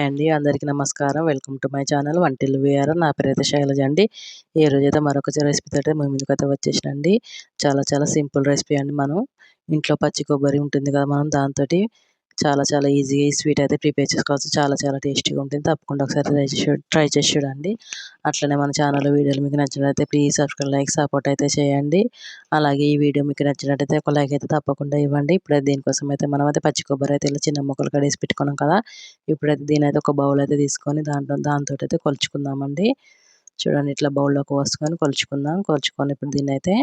Hi అండి. అందరికీ నమస్కారం. వెల్కమ్ టు మై ఛానల్ వంటిల్లు వేయారు నా పేరైతే శైలజ అండి. ఈ రోజైతే మరొక రెసిపీ తోటే మేము ముందుకైతే వచ్చేసినండి. చాలా చాలా సింపుల్ రెసిపీ అండి మనం. ఇంట్లో పచ్చి కొబ్బరి ఉంటుంది కదా మనం దాంతో చాలా చాలా ఈజీగా ఈ స్వీట్ అయితే ప్రిపేర్ చేసుకోవచ్చు. చాలా చాలా టేస్టీగా ఉంటుంది. తప్పకుండా ఒకసారి ట్రై చేసి ట్రై చేసి చూడండి. అట్లనే మన ఛానల్ వీడియోలు మీకు నచ్చినట్లయితే ప్లీజ్ సబ్స్క్రైబ్ లైక్ సపోర్ట్ అయితే చేయండి. అలాగే ఈ వీడియో మీకు నచ్చినట్టయితే ఒక లైక్ అయితే తప్పకుండా ఇవ్వండి. ఇప్పుడైతే దీనికోసం అయితే మనం అయితే పచ్చి కొబ్బరి అయితే ఇలా చిన్న మొక్కలు కడేసి పెట్టుకున్నాం కదా. ఇప్పుడైతే దీని అయితే ఒక బౌల్ అయితే తీసుకొని దాంట్లో దాంతో అయితే కొలుచుకుందామండి. చూడండి ఇట్లా బౌల్లోకి పోసుకొని కొలుచుకుందాం. కొలుచుకొని ఇప్పుడు దీన్ని అయితే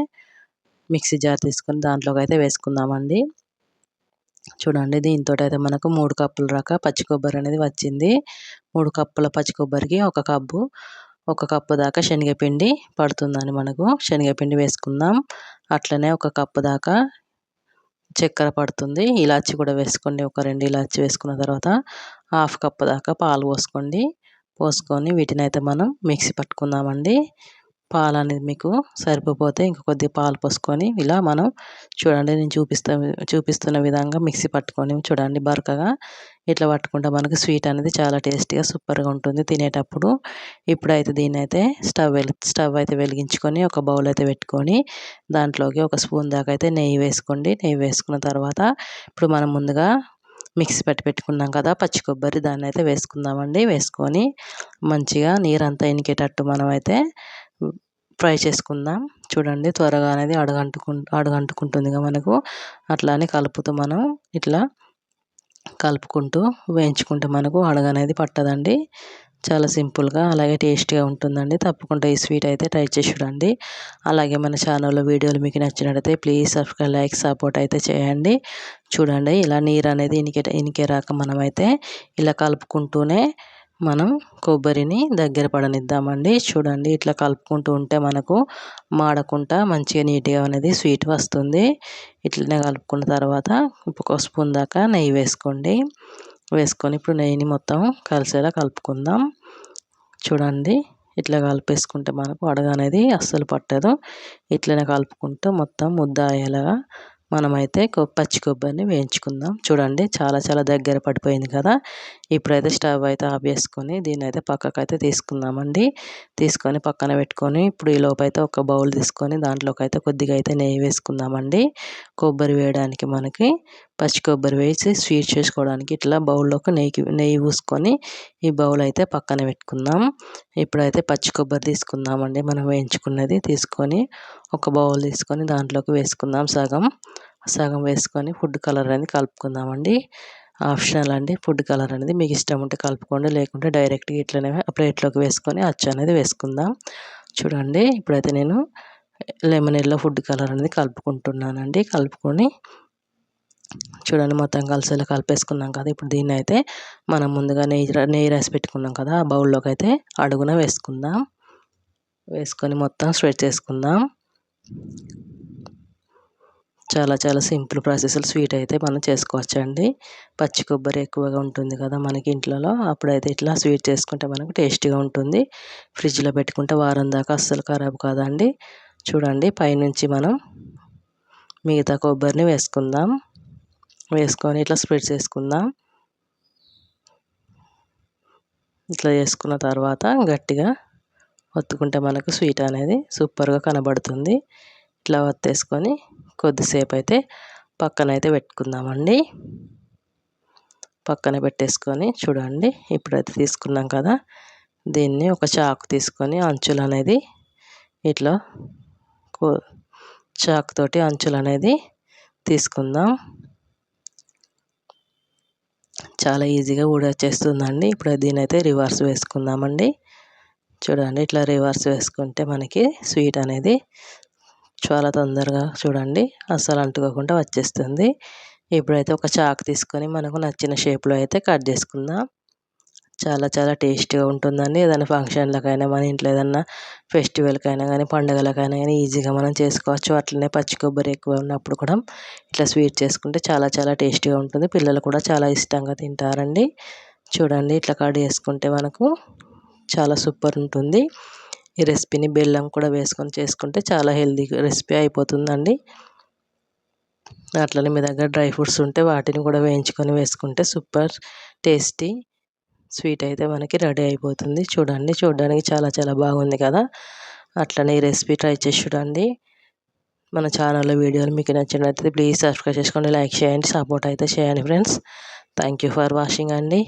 మిక్సీ జార్ తీసుకొని దాంట్లోకి అయితే వేసుకుందామండి. చూడండి దీంతో అయితే మనకు మూడు కప్పుల దాకా పచ్చి కొబ్బరి అనేది వచ్చింది. మూడు కప్పుల పచ్చి కొబ్బరికి ఒక కప్పు ఒక కప్పు దాకా శనగపిండి పడుతుందని మనకు. శనగపిండి వేసుకుందాం. అట్లనే ఒక కప్పు దాకా చక్కెర పడుతుంది. ఇలాచి కూడా వేసుకోండి. ఒక రెండు ఇలాచి వేసుకున్న తర్వాత హాఫ్ కప్పు దాకా పాలు పోసుకోండి. పోసుకొని వీటిని అయితే మనం మిక్సీ పట్టుకుందామండి. పాలు అనేది మీకు సరిపోతే ఇంకా కొద్దిగా పాలు పోసుకొని ఇలా మనం చూడండి నేను చూపిస్తా చూపిస్తున్న విధంగా మిక్సీ పట్టుకొని చూడండి బరకగా ఇట్లా పట్టుకుంటే మనకు స్వీట్ అనేది చాలా టేస్టీగా సూపర్గా ఉంటుంది తినేటప్పుడు. ఇప్పుడైతే దీన్ని అయితే స్టవ్ వెలి స్టవ్ అయితే వెలిగించుకొని ఒక బౌల్ అయితే పెట్టుకొని దాంట్లోకి ఒక స్పూన్ దాకా అయితే నెయ్యి వేసుకోండి. నెయ్యి వేసుకున్న తర్వాత ఇప్పుడు మనం ముందుగా మిక్సీ పెట్టి పెట్టుకున్నాం కదా పచ్చి కొబ్బరి దాన్ని అయితే వేసుకుందామండి. వేసుకొని మంచిగా నీరంతా ఇనికేటట్టు మనం అయితే ఫ్రై చేసుకుందాం. చూడండి త్వరగా అనేది అడగంటుకు అడగంటుకుంటుందిగా మనకు. అట్లానే కలుపుతూ మనం ఇట్లా కలుపుకుంటూ వేయించుకుంటే మనకు అడగనేది పట్టదండి. చాలా సింపుల్గా అలాగే టేస్టీగా ఉంటుందండి. తప్పకుండా ఈ స్వీట్ అయితే ట్రై చేసి చూడండి. అలాగే మన ఛానల్లో వీడియోలు మీకు నచ్చినట్టయితే ప్లీజ్ సబ్స్క్రైబ్ లైక్ సపోర్ట్ అయితే చేయండి. చూడండి ఇలా నీరు అనేది ఇనికే ఇనికే రాక మనమైతే ఇలా కలుపుకుంటూనే మనం కొబ్బరిని దగ్గర పడనిద్దామండి. చూడండి ఇట్లా కలుపుకుంటూ ఉంటే మనకు మాడకుండా మంచిగా నీట్గా అనేది స్వీట్ వస్తుంది. ఇట్లనే కలుపుకున్న తర్వాత ఒక స్పూన్ దాకా నెయ్యి వేసుకోండి. వేసుకొని ఇప్పుడు నెయ్యిని మొత్తం కలిసేలా కలుపుకుందాం. చూడండి ఇట్లా కలిపేసుకుంటే మనకు అడగ అనేది అస్సలు పట్టదు. ఇట్లనే కలుపుకుంటూ మొత్తం ముద్ద అయ్యేలాగా మనమైతే పచ్చి కొబ్బరిని వేయించుకుందాం. చూడండి చాలా చాలా దగ్గర పడిపోయింది కదా. ఇప్పుడైతే స్టవ్ అయితే ఆఫ్ చేసుకొని దీన్ని అయితే పక్కకు అయితే తీసుకుందామండి. తీసుకొని పక్కన పెట్టుకొని ఇప్పుడు ఈ లోపైతే ఒక బౌల్ తీసుకొని దాంట్లోకి అయితే కొద్దిగా అయితే నెయ్యి వేసుకుందామండి. కొబ్బరి వేయడానికి మనకి పచ్చి కొబ్బరి వేసి స్వీట్ చేసుకోవడానికి ఇట్లా బౌల్లోకి నెయ్యి నెయ్యి పూసుకొని ఈ బౌల్ అయితే పక్కన పెట్టుకుందాం. ఇప్పుడైతే పచ్చి కొబ్బరి తీసుకుందామండి. మనం వేయించుకున్నది తీసుకొని ఒక బౌల్ తీసుకొని దాంట్లోకి వేసుకుందాం సగం. సగం వేసుకొని ఫుడ్ కలర్ అనేది కలుపుకుందామండి. ఆప్షనల్ అండి. ఫుడ్ కలర్ అనేది మీకు ఇష్టం ఉంటే కలుపుకోండి. లేకుంటే డైరెక్ట్గా ఇట్లనే ప్లేట్లోకి వేసుకొని అచ్చు అనేది వేసుకుందాం. చూడండి ఇప్పుడైతే నేను లెమన్ ఎల్లో ఫుడ్ కలర్ అనేది కలుపుకుంటున్నానండి. కలుపుకొని చూడండి మొత్తం కలిసేలా కలిపేసుకున్నాం కదా. ఇప్పుడు దీన్ని అయితే మనం ముందుగా నెయ్యి నెయ్యి రాసి పెట్టుకున్నాం కదా. ఆ బౌల్లోకి అయితే అడుగున వేసుకుందాం. వేసుకొని మొత్తం స్ప్రెడ్ చేసుకుందాం. చాలా చాలా సింపుల్ ప్రాసెస్ స్వీట్ అయితే మనం చేసుకోవచ్చండి. పచ్చి కొబ్బరి ఎక్కువగా ఉంటుంది కదా మనకి ఇంట్లో అప్పుడైతే ఇట్లా స్వీట్ చేసుకుంటే మనకు టేస్టీగా ఉంటుంది. ఫ్రిడ్జ్లో పెట్టుకుంటే వారం దాకా అస్సలు ఖరాబ్ కాదండి. చూడండి పైనుంచి మనం మిగతా కొబ్బరిని వేసుకుందాం. వేసుకొని ఇట్లా స్ప్రెడ్ చేసుకుందాం. ఇట్లా చేసుకున్న తర్వాత గట్టిగా ఒత్తుకుంటే మనకు స్వీట్ అనేది సూపర్గా కనబడుతుంది. ఇట్లా ఒత్తేసుకొని కొద్దిసేపు అయితే పక్కన అయితే పెట్టుకుందామండి. పక్కన పెట్టేసుకొని చూడండి ఇప్పుడైతే తీసుకున్నాం కదా. దీన్ని ఒక చాకు తీసుకొని అంచులు అనేది ఇట్లా చాకుతోటి అంచులు అనేది తీసుకుందాం. చాలా ఈజీగా ఊడొచ్చేస్తుందండి. ఇప్పుడు దీని అయితే రివర్స్ వేసుకుందామండి. చూడండి ఇట్లా రివర్స్ వేసుకుంటే మనకి స్వీట్ అనేది చాలా తొందరగా చూడండి. అస్సలు అంటుకోకుండా వచ్చేస్తుంది. ఇప్పుడైతే ఒక చాకు తీసుకొని మనకు నచ్చిన షేప్లో అయితే కట్ చేసుకుందాం. చాలా చాలా టేస్టీగా ఉంటుందండి. ఏదైనా ఫంక్షన్లకైనా మన ఇంట్లో ఏదైనా ఫెస్టివల్కైనా కానీ పండుగలకైనా కానీ ఈజీగా మనం చేసుకోవచ్చు. అట్లనే పచ్చి కొబ్బరి ఎక్కువ ఉన్నప్పుడు కూడా ఇట్లా స్వీట్ చేసుకుంటే చాలా చాలా టేస్టీగా ఉంటుంది. పిల్లలు కూడా చాలా ఇష్టంగా తింటారండి. చూడండి ఇట్లా కట్ చేసుకుంటే మనకు చాలా సూపర్ ఉంటుంది. ఈ రెసిపీని బెల్లం కూడా వేసుకొని చేసుకుంటే చాలా హెల్దీ రెసిపీ అయిపోతుందండి. అట్లనే మీ దగ్గర డ్రై ఫ్రూట్స్ ఉంటే వాటిని కూడా వేయించుకొని వేసుకుంటే సూపర్ టేస్టీ స్వీట్ అయితే మనకి రెడీ అయిపోతుంది. చూడండి చూడడానికి చాలా చాలా బాగుంది కదా. అట్లనే ఈ రెసిపీ ట్రై చేసి చూడండి. మన ఛానల్లో వీడియోలు మీకు నచ్చినట్లయితే ప్లీజ్ సబ్స్క్రైబ్ చేసుకోండి లైక్ చేయండి సపోర్ట్ అయితే చేయండి friends. Thank you for watching అండి.